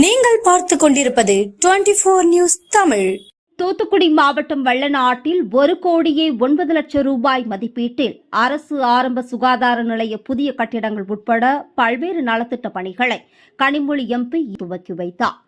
நீங்கள் பார்த்து கொண்டிருப்பது twenty four news Tamil. Thoothukudi மாவட்டம் வள்ளநாட்டில் ஒரு கோடியே ஒன்பது லட்சம் ரூபாய் மதிப்பீட்டில் அரசு ஆரம்ப சுகாதார நிலைய புதிய கட்டிடங்கள் உட்பட பல்வேறு நலத்திட்ட பணிகளை கனிமொழி எம்பி துவக்கி வைத்தார்.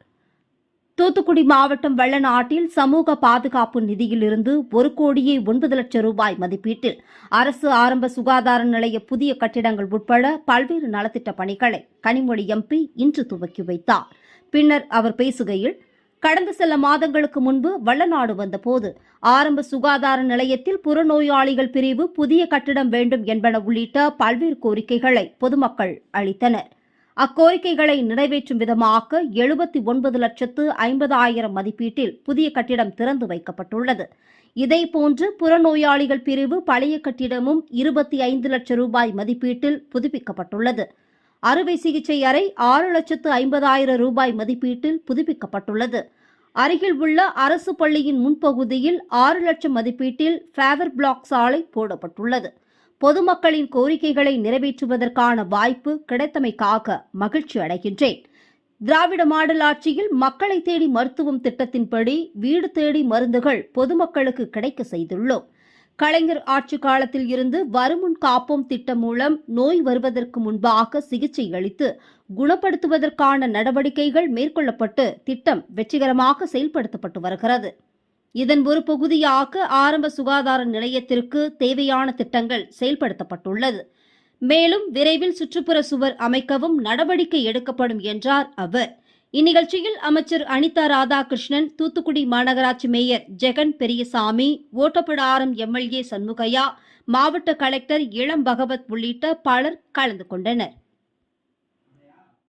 தூத்துக்குடி மாவட்டம் வள்ளநாட்டில் சமூக பாதுகாப்பு நிதியிலிருந்து ஒரு கோடியே ஒன்பது லட்சம் ரூபாய் மதிப்பீட்டில் அரசு ஆரம்ப சுகாதார நிலைய புதிய கட்டிடங்கள் உட்பட பல்வேறு நலத்திட்ட பணிகளை கனிமொழி எம்பி இன்று துவக்கி வைத்தாா் பின்னர் அவர் பேசுகையில் கடந்த சில மாதங்களுக்கு முன்பு வள்ளநாடு வந்தபோது ஆரம்ப சுகாதார நிலையத்தில் புறநோயாளிகள் பிரிவு புதிய கட்டிடம் வேண்டும் என்பன உள்ளிட்ட பல்வேறு கோரிக்கைகளை பொதுமக்கள் அளித்தனர். அக்கோரிக்கைகளை நிறைவேற்றும் விதமாக எழுபத்தி ஒன்பது லட்சத்து ஐம்பதாயிரம் மதிப்பீட்டில் புதிய கட்டிடம் திறந்து வைக்கப்பட்டுள்ளது. இதேபோன்று புறநோயாளிகள் பிரிவு பழைய கட்டிடமும் இருபத்தி ஐந்து லட்சம் ரூபாய் மதிப்பீட்டில் புதுப்பிக்கப்பட்டுள்ளது. அறுவை சிகிச்சை அறை ஆறு லட்சத்து ஐம்பதாயிரம் ரூபாய் மதிப்பீட்டில் புதுப்பிக்கப்பட்டுள்ளது. அருகில் உள்ள அரசு பள்ளியின் முன்பகுதியில் ஆறு லட்சம் மதிப்பீட்டில் ஃபேவர் பிளாக் சாலை போடப்பட்டுள்ளது. பொதுமக்களின் கோரிக்கைகளை நிறைவேற்றுவதற்கான வாய்ப்பு கிடைத்தமைக்காக மகிழ்ச்சி அடைகின்றேன். திராவிட மாடல் ஆட்சியில் மக்களை தேடி மருத்துவம் திட்டத்தின்படி வீடு தேடி மருந்துகள் பொதுமக்களுக்கு கிடைக்க செய்துள்ளோம். கலைஞர் ஆட்சி காலத்தில் இருந்து வருமுன் காப்போம் திட்டம் மூலம் நோய் வருவதற்கு முன்பாக சிகிச்சை அளித்து குணப்படுத்துவதற்கான நடவடிக்கைகள் மேற்கொள்ளப்பட்டு திட்டம் வெற்றிகரமாக செயல்படுத்தப்பட்டு வருகிறது. இதன் ஒரு பகுதியாக ஆரம்ப சுகாதார நிலையத்திற்கு தேவையான திட்டங்கள் செயல்படுத்தப்பட்டுள்ளது. மேலும் விரைவில் சுற்றுப்புற சுவர் அமைக்கவும் நடவடிக்கை எடுக்கப்படும் என்றார் அவர். இந்நிகழ்ச்சியில் அமைச்சர் அனிதா ராதாகிருஷ்ணன் தூத்துக்குடி மாநகராட்சி மேயர் ஜெகன் பெரியசாமி ஓட்டப்படாரம் எம்எல்ஏ சண்முகையா மாவட்ட கலெக்டர் இளம் பகவத் உள்ளிட்ட பலர் கலந்து கொண்டனர்.